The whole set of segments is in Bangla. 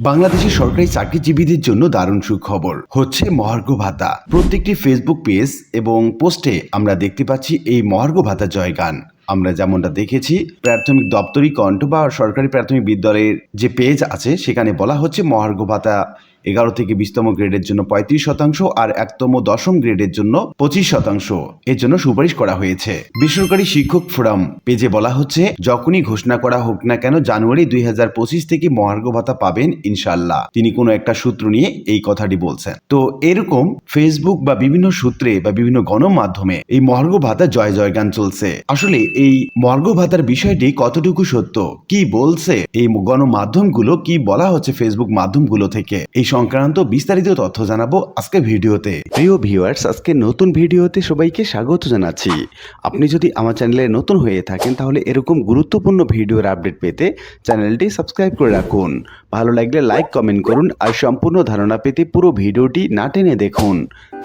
বাংলাদেশের সরকারি চাকরিজীবীদের জন্য দারুণ সুখবর। হচ্ছে মহার্ঘ ভাতা। প্রত্যেকটি ফেসবুক পেজ এবং পোস্টে আমরা দেখতে পাচ্ছি এই মহার্ঘ ভাতা জয়গান। আমরা যেমনটা দেখেছি, প্রাথমিক দপ্তরি কণ্ঠ বা সরকারি প্রাথমিক বিদ্যালয়ের যে পেজ আছে, সেখানে বলা হচ্ছে মহার্ঘ ভাতা। এগারো থেকে বিশতম গ্রেডের জন্য পঁয়ত্রিশ শতাংশ আর একতম দশম গ্রেডের জন্য পঁচিশ শতাংশ। এর জন্য সুপারিশ করা হয়েছে। বেসরকারি শিক্ষক ফোরাম পেজে বলা হচ্ছে, যখনই ঘোষণা করা হোক না কেন জানুয়ারি দুই থেকে মহার্ঘ ভাতা পাবেন ইনশাল্লাহ তিনি কোনো একটা সূত্র নিয়ে এই কথাটি বলছেন। তো এরকম ফেসবুক বা বিভিন্ন সূত্রে বা বিভিন্ন গণমাধ্যমে এই মহার্ঘ ভাতা জয় জয়গান চলছে। আসলে এই মহার্ঘ ভাতার বিষয়টি কতটুকু সত্য? কি বলছে? এই গণমাধ্যমগুলো কি বলা হচ্ছে ফেসবুক মাধ্যমগুলো থেকে? এই সংক্রান্ত বিস্তারিত তথ্য জানাব আজকে ভিডিওতে। প্রিয় ভিউয়ার্স আজকে নতুন ভিডিওতে সবাইকে স্বাগত জানাচ্ছি। আপনি যদি আমার চ্যানেলে নতুন হয়ে থাকেন তাহলে এরকম গুরুত্বপূর্ণ ভিডিওর আপডেট পেতে চ্যানেলটি সাবস্ক্রাইব করে রাখুন। ভালো লাগলে লাইক কমেন্ট করুন আর সম্পূর্ণ ধারণা পেতে পুরো ভিডিওটি না টেনে দেখুন।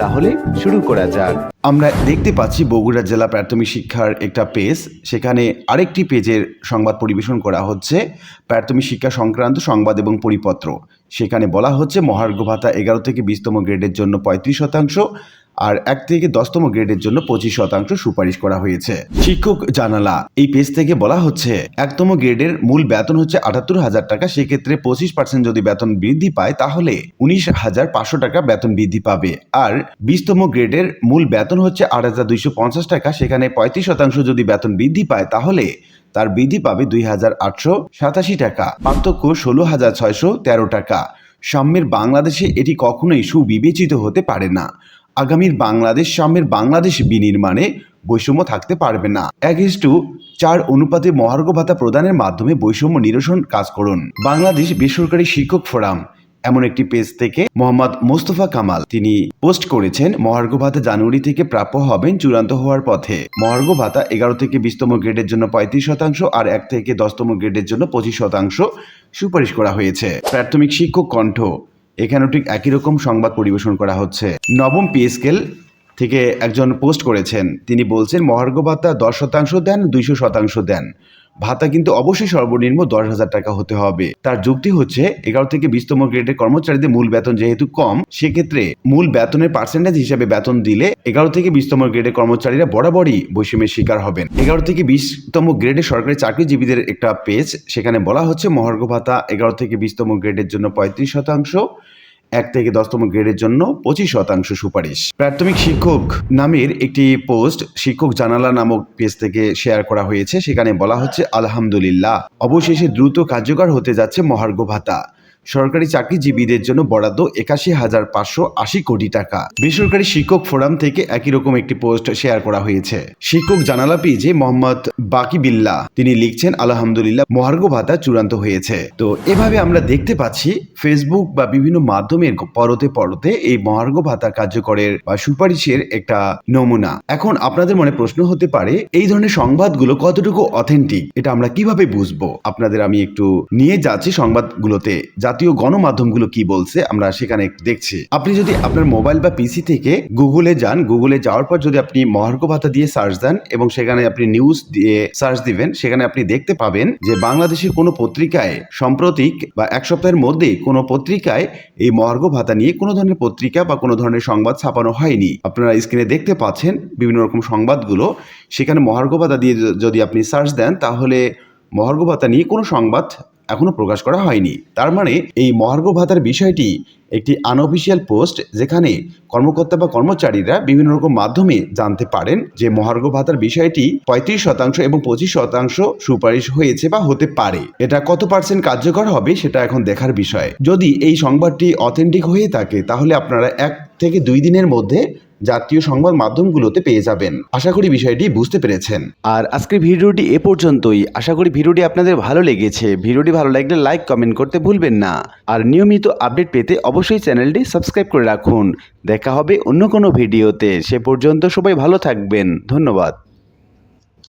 তাহলে শুরু করা যাক। আমরা দেখতে পাচ্ছি বগুড়া জেলা প্রাথমিক শিক্ষার একটা পেজ। সেখানে আরেকটি পেজের সংবাদ পরিবেশন করা হচ্ছে। প্রাথমিক শিক্ষা সংক্রান্ত সংবাদ এবং পরিপত্র। সেখানে বলা হচ্ছে মহার্ঘ ভাতা এগারো থেকে বিশতম গ্রেডের জন্য পঁয়ত্রিশ শতাংশ আর এক থেকে দশতম গ্রেডের জন্য পঁচিশ শতাংশ সুপারিশ করা হয়েছে। শিক্ষক জানালা, এই পেজ থেকে বলা হচ্ছে, একতম গ্রেডের মূল বেতন হচ্ছে আটাত্তর হাজার টাকা, সেক্ষেত্রে পঁচিশ পার্সেন্ট যদি বেতন বৃদ্ধি পায়, তাহলে উনিশ হাজার পাঁচশো টাকা বেতন বৃদ্ধি পাবে। আর বিশতম গ্রেডের মূল বেতন হচ্ছে আট হাজার দুইশো পঞ্চাশ টাকা, সেখানে পঁয়ত্রিশ শতাংশ যদি বেতন বৃদ্ধি পায়, তাহলে তার বৃদ্ধি পাবে দুই হাজার আটশো সাতাশি টাকা। পার্থক্য ষোলো হাজার ছয়শো তেরো টাকা। সাম্যের বাংলাদেশে এটি কখনোই সুবিবেচিত হতে পারে না। আগামীর বাংলাদেশ সাম্যের বাংলাদেশ বিনির্মাণে বৈষম্য থাকতে পারবে না। এক টু চার অনুপাতে মহার্ঘ ভাতা প্রদানের মাধ্যমে বৈষম্য নিরসন কাজ করুন। বাংলাদেশ বেসরকারি শিক্ষক ফোরাম এমন একটি পেজ থেকে মোহাম্মদ মোস্তফা কামাল। তিনি পোস্ট করেছেন, মহার্ঘ ভাতা জানুয়ারি থেকে প্রাপ্য হবেন, চূড়ান্ত হওয়ার পথে। মহার্ঘ ভাতা এগারো থেকে বিশতম গ্রেডের জন্য পঁয়ত্রিশ শতাংশ আর এক থেকে দশতম গ্রেডের জন্য পঁচিশ শতাংশ সুপারিশ করা হয়েছে। প্রাথমিক শিক্ষক কণ্ঠ। এখানেও ঠিক একই রকম সংবাদ পরিবেশন করা হচ্ছে। নবম পে স্কেল থেকে একজন পোস্ট করেছেন। তিনি বলছেন, মহার্ঘ ভাতা দশ শতাংশ দেন, দুইশো শতাংশ দেন। ভাতা কিন্তু অবশ্যই সর্বনিম্ন দশ হাজার টাকা হতে হবে। তার যুক্তি হচ্ছে, এগারো থেকে বিশতম গ্রেডের কর্মচারীদের মূল বেতন যেহেতু কম, সেক্ষেত্রে মূল বেতনের পার্সেন্টেজ হিসেবে বেতন দিলে এগারো থেকে বিশতম গ্রেডের কর্মচারীরা বরাবরই বৈষম্যের শিকার হবেন। এগারো থেকে বিশতম গ্রেডের সরকারি চাকরিজীবীদের একটা পেজ সেখানে বলা হচ্ছে, মহার্ঘ ভাতা এগারো থেকে বিশতম গ্রেডের জন্য পঁয়ত্রিশ শতাংশ এক থেকে দশতম গ্রেডের জন্য পঁচিশ শতাংশ সুপারিশ। প্রাথমিক শিক্ষক নামের একটি পোস্ট শিক্ষক জানালা নামক পেজ থেকে শেয়ার করা হয়েছে। সেখানে বলা হচ্ছে, আলহামদুলিল্লাহ। অবশেষে দ্রুত কার্যকর হতে যাচ্ছে মহার্ঘ ভাতা। সরকারি চাকরিজীবীদের জন্য বরাদ্দ একাশি হাজার পাঁচশো আশি কোটি টাকা। বেসরকারি শিক্ষক ফোরাম থেকে একই রকম একটি পোস্ট শেয়ার করা হয়েছে। শিক্ষক জানালা পেজে মোহাম্মদ বাকি বিল্লা তিনি লিখছেন, আলহামদুলিল্লাহ, মহার্ঘ ভাতা চূড়ান্ত হয়েছে। তো এভাবে আমরা দেখতে পাচ্ছি, ফেসবুক বা বিভিন্ন মাধ্যমের পরতে পরতে এই মহার্ঘ ভাতা কার্যকরের বা সুপারিশের একটা নমুনা। এখন আপনাদের মনে প্রশ্ন হতে পারে, এই ধরনের সংবাদগুলো কতটুকু অথেন্টিক? এটা আমরা কীভাবে বুঝব? আপনাদের আমি একটু নিয়ে যাচ্ছি সংবাদগুলোতে। জাতীয় গণমাধ্যমগুলো কি বলছে, আমরা সেখানে দেখছি। আপনি যদি আপনার মোবাইল বা পিসি থেকে গুগলে যান, গুগলে যাওয়ার পর যদি আপনি মহার্ঘ ভাতা দিয়ে সার্চ দেন এবং সেখানে আপনি নিউজ দিয়ে সার্চ দিবেন, সেখানে আপনি দেখতে পাবেন যে বাংলাদেশের কোনো পত্রিকায় সাম্প্রতিক বা এক সপ্তাহের মধ্যে কোনো পত্রিকায় এই মহার্ঘ ভাতা নিয়ে কোনো ধরনের পত্রিকা বা কোনো ধরনের সংবাদ ছাপানো হয়নি। আপনারা স্ক্রিনে দেখতে পাচ্ছেন বিভিন্ন রকম সংবাদগুলো। সেখানে মহার্ঘ ভাতা দিয়ে যদি আপনি সার্চ দেন, তাহলে মহার্ঘ ভাতা নিয়ে কোনো সংবাদ এখনও প্রকাশ করা হয়নি। তার মানে এই মহার্ঘ ভাতার বিষয়টি একটি আনঅফিসিয়াল পোস্ট যেখানে কর্মকর্তা বা কর্মচারীরা বিভিন্ন রকম মাধ্যমে জানতে পারেন যে মহার্ঘ ভাতার বিষয়টি পঁয়ত্রিশ শতাংশ এবং পঁচিশ শতাংশ সুপারিশ হয়েছে বা হতে পারে। এটা কত পার্সেন্ট কার্যকর হবে সেটা এখন দেখার বিষয়। যদি এই সংবাদটি অথেন্টিক হয়ে থাকে, তাহলে আপনারা এক থেকে দুই দিনের মধ্যে জাতীয় সংবাদ মাধ্যমগুলোতে পেয়ে যাবেন। আশা করি বিষয়টি বুঝতে পেরেছেন। আর আজকের ভিডিওটি এ পর্যন্তই। আশা করি ভিডিওটি আপনাদের ভালো লেগেছে। ভিডিওটি ভালো লাগলে লাইক, কমেন্ট করতে ভুলবেন না। আর নিয়মিত আপডেট পেতে অবশ্যই চ্যানেলটি সাবস্ক্রাইব করে রাখুন। দেখা হবে অন্য কোনো ভিডিওতে। সে পর্যন্ত সবাই ভালো থাকবেন। ধন্যবাদ।